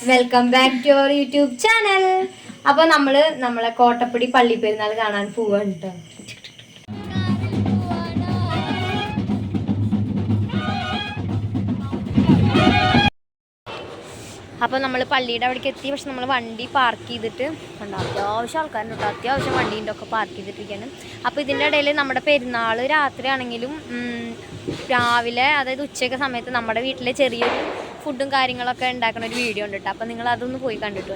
Welcome back to our YouTube channel അപ്പൊ നമ്മൾ നമ്മളെ കോട്ടപ്പടി പള്ളി പെരുന്നാൾ കാണാൻ പോവാണ് കേട്ടോ അപ്പോൾ നമ്മൾ പള്ളിയുടെ അവിടേക്ക് എത്തി. പക്ഷെ നമ്മൾ വണ്ടി പാർക്ക് ചെയ്തിട്ട് അത്യാവശ്യം ആൾക്കാരുണ്ട് അത്യാവശ്യം വണ്ടീന്റെ ഒക്കെ പാർക്ക് ചെയ്തിട്ടിരിക്കുകയാണ് അപ്പോൾ ഇതിന്റെ ഇടയിൽ നമ്മുടെ പെരുന്നാൾ രാത്രിയാണെങ്കിലും രാവിലെ അതായത് ഉച്ചയ്ക്ക് സമയത്ത് നമ്മുടെ വീട്ടിലെ ചെറിയൊരു ഫുഡും കാര്യങ്ങളൊക്കെ ഉണ്ടാക്കുന്ന ഒരു വീഡിയോ ഉണ്ട് കേട്ടോ അപ്പോൾ നിങ്ങൾ അതൊന്ന് പോയി കണ്ടിട്ട്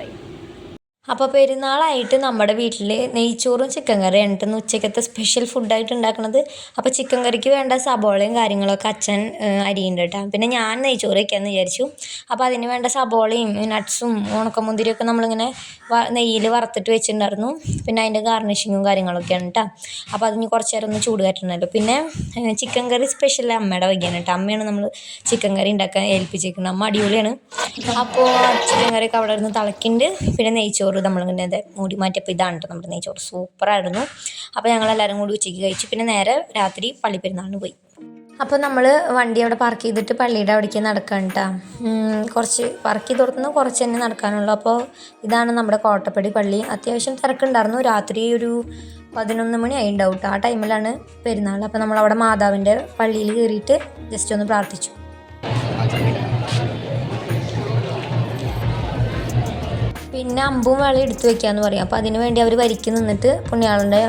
അപ്പോൾ പെരുന്നാളായിട്ട് നമ്മുടെ വീട്ടിൽ നെയ്ച്ചോറും ചിക്കൻ കറിയാണ് കേട്ടോ ഇന്ന് ഉച്ചക്കത്തെ സ്പെഷ്യൽ ഫുഡായിട്ട് ഉണ്ടാക്കുന്നത് അപ്പോൾ ചിക്കൻ കറിക്ക് വേണ്ട സബോളയും കാര്യങ്ങളൊക്കെ അച്ഛൻ അരിയുണ്ട് കേട്ടോ. പിന്നെ ഞാൻ നെയ്ച്ചോറ് വയ്ക്കാമെന്ന് വിചാരിച്ചു. അപ്പോൾ അതിന് വേണ്ട സബോളയും നട്ട്സും ഉണക്കമുന്തിരിയൊക്കെ നമ്മളിങ്ങനെ നെയ്യിൽ വറുത്തിട്ട് വെച്ചിട്ടുണ്ടായിരുന്നു. പിന്നെ അതിന്റെ ഗാർണിഷിങ്ങും കാര്യങ്ങളൊക്കെയാണ് കേട്ടോ. അപ്പോൾ അതിന് കുറച്ച് നേരം ഒന്ന് ചൂട് കയറ്റണമല്ലോ പിന്നെ ചിക്കൻ കറി സ്പെഷ്യൽ അമ്മയുടെ വയ്ക്കാണ് കേട്ടോ. അമ്മയാണ് നമ്മൾ ചിക്കൻ കറി ഉണ്ടാക്കാൻ ഏൽപ്പിച്ചേക്കുന്നത്. അമ്മ അടിപൊളിയാണ്. അപ്പോൾ ചിക്കൻ കറിയൊക്കെ അവിടെ ഇരുന്ന് തിളക്കിണ്ട്. പിന്നെ നെയ്ച്ചോറ് നമ്മളിങ്ങനെ അതെ മൂടി മാറ്റിയപ്പോൾ ഇതാണ് കേട്ടോ നമ്മുടെ നെയ്ച്ചോറ്. സൂപ്പറായിരുന്നു. അപ്പോൾ ഞങ്ങളെല്ലാവരും കൂടി ഉച്ചയ്ക്ക് കഴിച്ചു. പിന്നെ നേരെ രാത്രി പള്ളി പെരുന്നാളിന് പോയി. അപ്പോൾ നമ്മൾ വണ്ടി അവിടെ പാർക്ക് ചെയ്തിട്ട് പള്ളിയുടെ അവിടേക്ക് നടക്കാൻ കേട്ടോ കുറച്ച് പാർക്ക് ചെയ്ത് കൊടുത്തുനിന്ന് കുറച്ച് തന്നെ നടക്കാനുള്ളൂ. അപ്പോൾ ഇതാണ് നമ്മുടെ കോട്ടപ്പടി പള്ളി. അത്യാവശ്യം തിരക്കുണ്ടായിരുന്നു. രാത്രി ഒരു പതിനൊന്ന് മണി ആയി ഉണ്ടാവും ആ ടൈമിലാണ് പെരുന്നാൾ. അപ്പോൾ നമ്മളവിടെ മാതാവിന്റെ പള്ളിയിൽ കയറിയിട്ട് ജസ്റ്റ് ഒന്ന് പ്രാർത്ഥിച്ചു. പിന്നെ അമ്പും വെള്ളം എടുത്തു വെക്കാന്ന് പറയും. അപ്പോൾ അതിന് വേണ്ടി അവർ വരിക്ക് നിന്നിട്ട് പുണ്യാളന്റെ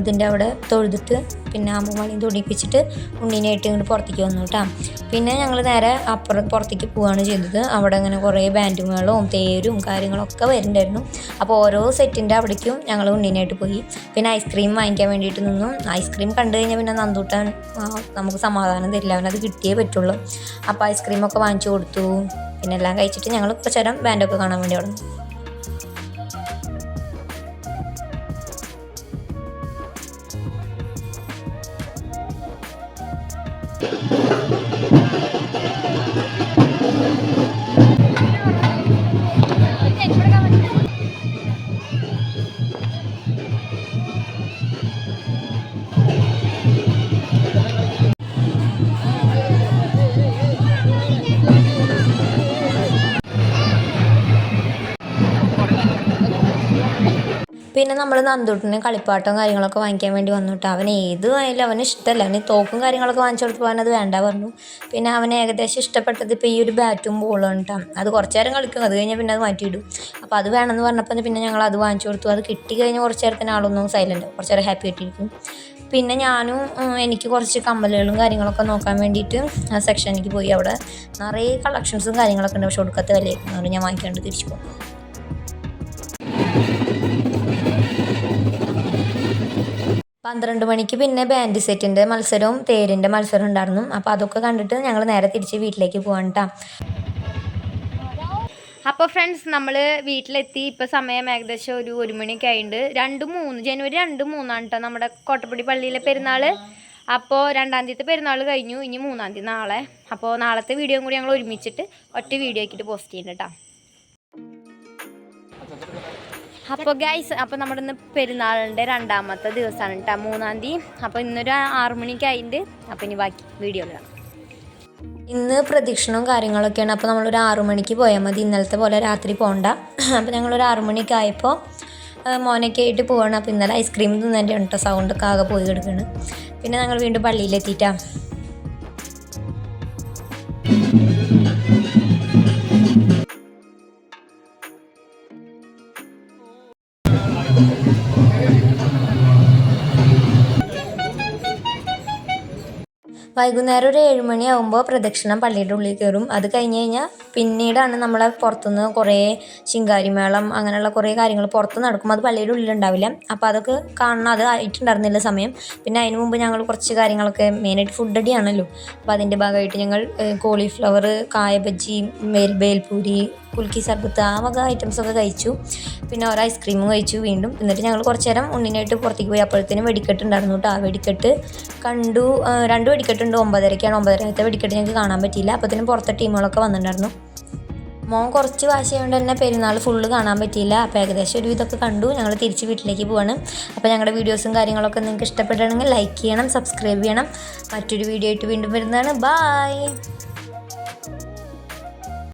ഇതിന്റെ അവിടെ തൊഴുതിട്ട് പിന്നെ അമ്പും വളയും തൊടിപ്പിച്ചിട്ട് ഉണ്ണീനായിട്ട് ഇങ്ങോട്ട് പുറത്തേക്ക് വന്നു കേട്ടോ പിന്നെ ഞങ്ങൾ നേരെ അപ്പുറം പുറത്തേക്ക് പോവുകയാണ് ചെയ്തത്. അവിടെ അങ്ങനെ കുറേ ബാൻഡ് മേളവും തേരും കാര്യങ്ങളൊക്കെ വരുന്നുണ്ടായിരുന്നു അപ്പോൾ ഓരോ സെറ്റിന്റെ അവിടേക്കും ഞങ്ങൾ ഉണ്ണീനായിട്ട് പോയി. പിന്നെ ഐസ്ക്രീം വാങ്ങിക്കാൻ വേണ്ടിയിട്ട് നിന്നു. ഐസ്ക്രീം കണ്ടു കഴിഞ്ഞാൽ പിന്നെ നന്ദൂട്ടാൻ നമുക്ക് സമാധാനം തരില്ല. അവനത് കിട്ടിയേ പറ്റുള്ളൂ. അപ്പോൾ ഐസ്ക്രീമൊക്കെ വാങ്ങിച്ചു കൊടുത്തു. പിന്നെ എല്ലാം കഴിച്ചിട്ട് ഞങ്ങൾ കുറച്ച് നേരം ബാൻഡൊക്കെ കാണാൻ വേണ്ടി അവിടെ പിന്നെ നമ്മൾ നന്ദൂട്ടിന് കളിപ്പാട്ടവും കാര്യങ്ങളൊക്കെ വാങ്ങിക്കാൻ വേണ്ടി വന്നു കേട്ടോ അവൻ ഏത് ആയാലും അവന് ഇഷ്ടമല്ല അവന് തോക്കും കാര്യങ്ങളൊക്കെ വാങ്ങിച്ചു കൊടുത്ത് പോകാൻ അത് വേണ്ട പറഞ്ഞു. പിന്നെ അവന് ഏകദേശം ഇഷ്ടപ്പെട്ടത് ഇപ്പോൾ ഈ ഒരു ബാറ്റും ബോളും കേട്ടോ അത് കുറച്ച് നേരം കളിക്കും. അത് കഴിഞ്ഞാൽ പിന്നെ അത് മാറ്റിയിടും. അപ്പോൾ അത് വേണമെന്ന് പറഞ്ഞപ്പോൾ പിന്നെ ഞങ്ങൾ അത് വാങ്ങിച്ചു കൊടുത്തു. അത് കിട്ടി കഴിഞ്ഞാൽ കുറച്ച് നേരത്തിന് ആളൊന്നും സൈലന്റ് കുറച്ച് നേരം ഹാപ്പി ആയിട്ടിരിക്കും. പിന്നെ ഞാനും എനിക്ക് കുറച്ച് കമ്മലുകളും കാര്യങ്ങളൊക്കെ നോക്കാൻ വേണ്ടിയിട്ട് ആ സെക്ഷനിലേക്ക് പോയി. അവിടെ നിറയെ കളക്ഷൻസും കാര്യങ്ങളൊക്കെ ഉണ്ട്. പക്ഷെ ഒടുക്കത്തെ വിലയൊക്കെ ഞാൻ വാങ്ങിക്കാണ്ട് തിരിച്ചു പോകും പന്ത്രണ്ട് മണിക്ക് പിന്നെ ബാൻഡ് സെറ്റിന്റെ മത്സരവും തേരിന്റെ മത്സരം ഉണ്ടായിരുന്നു. അപ്പോൾ അതൊക്കെ കണ്ടിട്ട് ഞങ്ങൾ നേരെ തിരിച്ച് വീട്ടിലേക്ക് പോകാൻ കേട്ടോ അപ്പോൾ ഫ്രണ്ട്സ് നമ്മൾ വീട്ടിലെത്തി. ഇപ്പോൾ സമയം ഏകദേശം ഒരു ഒരു മണിയൊക്കെ ആയിട്ടുണ്ട് രണ്ട് മൂന്ന് ജനുവരി രണ്ട് മൂന്നാണ് കേട്ടോ നമ്മുടെ കോട്ടപ്പടി പള്ളിയിലെ പെരുന്നാൾ. അപ്പോൾ രണ്ടാം തീയതി പെരുന്നാൾ കഴിഞ്ഞു. ഇനി മൂന്നാം തീയതി നാളെ. അപ്പോൾ നാളത്തെ വീഡിയോയും കൂടി ഞങ്ങൾ ഒരുമിച്ചിട്ട് ഒറ്റ വീഡിയോ ആക്കിയിട്ട് പോസ്റ്റ് ചെയ്യുന്നുണ്ട് കേട്ടോ അപ്പോൾ ഗൈസ് അപ്പോൾ നമ്മുടെ ഇന്ന് പെരുന്നാളിന്റെ രണ്ടാമത്തെ ദിവസമാണ് കേട്ടോ മൂന്നാം തീയതി. അപ്പോൾ ഇന്നൊരു ആറു മണിക്ക് ആയിട്ടുണ്ട്. അപ്പോൾ ഇനി ബാക്കി വീഡിയോ കാണാം. ഇന്ന് പ്രദക്ഷിണവും കാര്യങ്ങളൊക്കെയാണ്. അപ്പോൾ നമ്മളൊരു ആറു മണിക്ക് പോയാൽ മതി. ഇന്നലത്തെ പോലെ രാത്രി പോകണ്ട അപ്പോൾ ഞങ്ങളൊരു ആറു മണിക്ക് ആയപ്പോൾ മോനൊക്കെ ആയിട്ട് പോവാണ്. അപ്പോൾ ഇന്നലെ ഐസ്ക്രീം തിന്നതിന്റെ ഉണ്ടോ സൗണ്ടൊക്കെ ആകെ പോയി കിടക്കുകയാണ് പിന്നെ ഞങ്ങൾ വീണ്ടും പള്ളിയിലെത്തിയിട്ടാ. വൈകുന്നേരം ഒരു ഏഴ് മണിയാകുമ്പോൾ പ്രദക്ഷിണം പള്ളിയുടെ ഉള്ളിൽ കയറും അത് കഴിഞ്ഞ് കഴിഞ്ഞാൽ പിന്നീടാണ് നമ്മളെ പുറത്തുനിന്ന് കുറേ ശിങ്കാരിമേളം അങ്ങനെയുള്ള കുറേ കാര്യങ്ങൾ പുറത്ത് നടക്കും അത് പള്ളിയുടെ ഉള്ളിലുണ്ടാവില്ല അപ്പോൾ അതൊക്കെ കാണണം. അത് ആയിട്ടുണ്ടായിരുന്നില്ല സമയം. പിന്നെ അതിന് മുമ്പ് ഞങ്ങൾ കുറച്ച് കാര്യങ്ങളൊക്കെ മെയിനായിട്ട് ഫുഡ് അടിയാണല്ലോ. അപ്പോൾ അതിന്റെ ഭാഗമായിട്ട് ഞങ്ങൾ കോളിഫ്ലവർ കായബജി മേൽ ബേൽപൂരി കുൽക്കി സർബത്ത് ആ വക ഐറ്റംസൊക്കെ കഴിച്ചു. പിന്നെ ഒരു ഐസ്ക്രീമും കഴിച്ചു വീണ്ടും. എന്നിട്ട് ഞങ്ങൾ കുറച്ച് നേരം ഉണ്ണിനായിട്ട് പുറത്തേക്ക് പോയി. അപ്പോഴത്തേനും വെടിക്കെട്ട് ഉണ്ടായിരുന്നു കേട്ടോ. ആ വെടിക്കെട്ട് കണ്ടു രണ്ട് വെടിക്കെട്ടുണ്ട്. ഒമ്പതരയ്ക്കാണ് ഒമ്പതരത്തെ വെടിക്കെട്ട് ഞങ്ങൾക്ക് കാണാൻ പറ്റിയില്ല. അപ്പോഴത്തേനും പുറത്തെ ടീമുകളൊക്കെ വന്നിട്ടുണ്ടായിരുന്നു. മോൻ കുറച്ച് വാശിയായതുകൊണ്ട് തന്നെ പെരുന്നാൾ ഫുള്ള് കാണാൻ പറ്റിയില്ല. അപ്പോൾ ഏകദേശം ഒരു ഇതൊക്കെ കണ്ടു. ഞങ്ങൾ തിരിച്ച് വീട്ടിലേക്ക് പോവാണ്. അപ്പോൾ ഞങ്ങളുടെ വീഡിയോസും കാര്യങ്ങളൊക്കെ നിങ്ങൾക്ക് ഇഷ്ടപ്പെടുകയാണെങ്കിൽ ലൈക്ക് ചെയ്യണം സബ്സ്ക്രൈബ് ചെയ്യണം. മറ്റൊരു വീഡിയോ ആയിട്ട് വീണ്ടും വരുന്നതാണ്. ബായ്